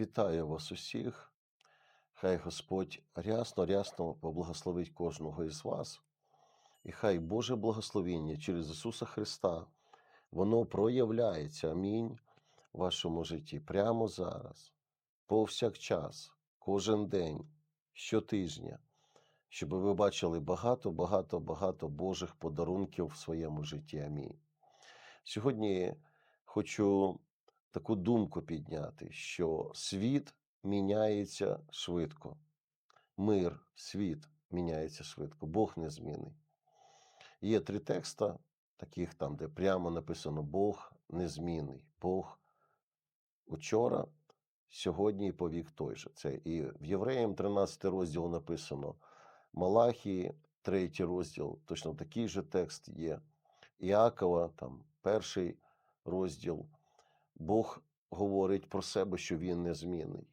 Вітаю вас усіх. Хай Господь рясно, рясно поблагословить кожного із вас. І хай Боже благословення через Ісуса Христа, воно проявляється, амінь, в вашому житті прямо зараз, повсякчас, кожен день, щотижня, щоб ви бачили багато, багато, багато Божих подарунків в своєму житті. Амінь. Сьогодні хочу таку думку підняти, що світ міняється швидко. Мир, світ міняється швидко, Бог незмінний. Є три текста, таких там, де прямо написано Бог незмінний. Бог учора, сьогодні і повік той же. Це і в Євреям 13 розділ написано, Малахії, 3 розділ, точно такий же текст є. Іакова, там перший розділ. Бог говорить про себе, що він незмінний.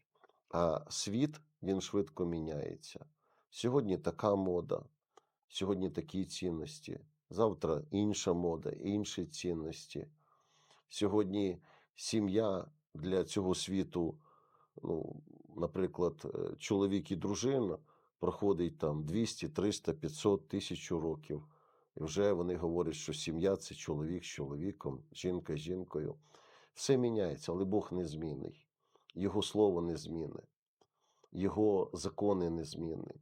А світ він швидко міняється. Сьогодні така мода, сьогодні такі цінності, завтра інша мода, інші цінності. Сьогодні сім'я для цього світу, ну, наприклад, е, чоловік і дружина проходить там 200, 300, 500 тисяч років. І вже вони говорять, що сім'я це чоловік з чоловіком, жінка з жінкою. Все міняється, але Бог незмінний. Його слово незмінне, Його закони незмінні,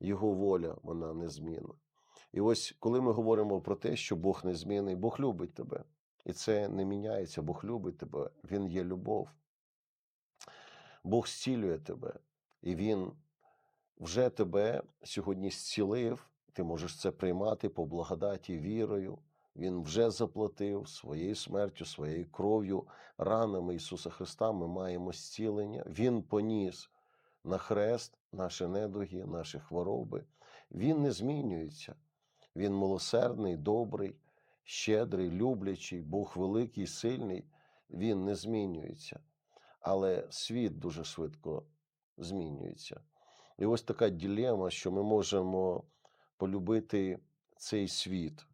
Його воля вона незмінна. І ось коли ми говоримо про те, що Бог незмінний, Бог любить тебе. І це не міняється, Бог любить тебе, Він є любов. Бог зцілює тебе, і Він вже тебе сьогодні зцілив. Ти можеш це приймати по благодаті вірою. Він вже заплатив своєю смертю, своєю кров'ю, ранами Ісуса Христа. Ми маємо зцілення. Він поніс на хрест наші недуги, наші хвороби. Він не змінюється. Він милосердний, добрий, щедрий, люблячий, Бог великий, сильний. Він не змінюється. Але світ дуже швидко змінюється. І ось така ділема, що ми можемо полюбити цей світ,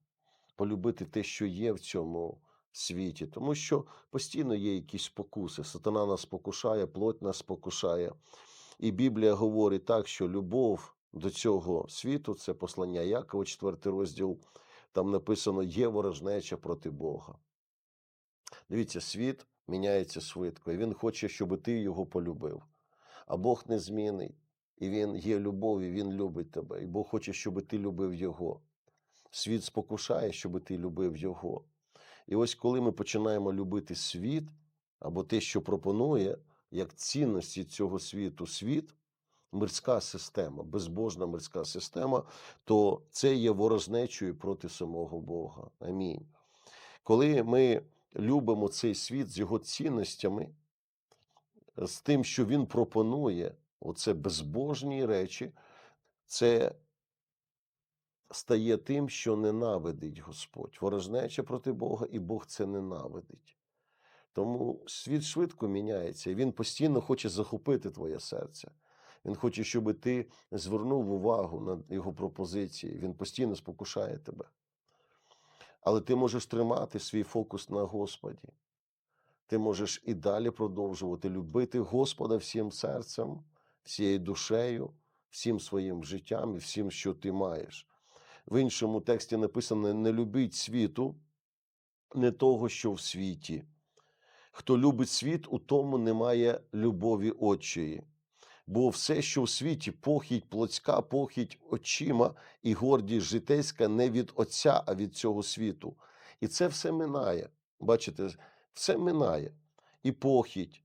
полюбити те, що є в цьому світі, тому що постійно є якісь спокуси. Сатана нас спокушає, плоть нас спокушає. І Біблія говорить так, що любов до цього світу це послання Якова, 4 розділ, там написано є ворожнеча проти Бога. Дивіться, світ міняється швидко, і він хоче, щоб ти його полюбив. А Бог не незмінний, і Він є любов, і Він любить тебе. І Бог хоче, щоб ти любив Його. Світ спокушає, щоб ти любив Його. І ось коли ми починаємо любити світ або те, що пропонує, як цінності цього світу, світ, мирська система, безбожна мирська система, то це є ворожнечою проти самого Бога. Амінь. Коли ми любимо цей світ з його цінностями, з тим, що він пропонує, оце безбожні речі, це стає тим, що ненавидить Господь. Ворожнеча проти Бога, і Бог це ненавидить. Тому світ швидко міняється, і він постійно хоче захопити твоє серце. Він хоче, щоб ти звернув увагу на його пропозиції. Він постійно спокушає тебе. Але ти можеш тримати свій фокус на Господі. Ти можеш і далі продовжувати любити Господа всім серцем, всією душею, всім своїм життям і всім, що ти маєш. В іншому тексті написано: не любіть світу, не того, що в світі. Хто любить світ, у тому немає любові отчої. Бо все, що в світі, похідь плотська, похідь очима і гордість житейська не від Отця, а від цього світу. І це все минає. Бачите, все минає. І похідь.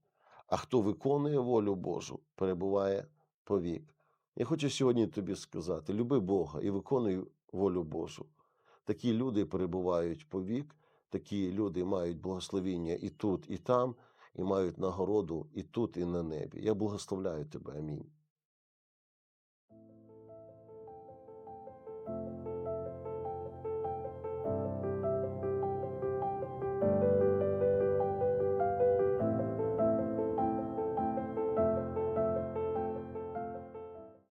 А хто виконує волю Божу, перебуває повік. Я хочу сьогодні тобі сказати: люби Бога і виконуй волю Божу. Такі люди перебувають повік, такі люди мають благословіння і тут, і там, і мають нагороду і тут, і на небі. Я благословляю тебе. Амінь.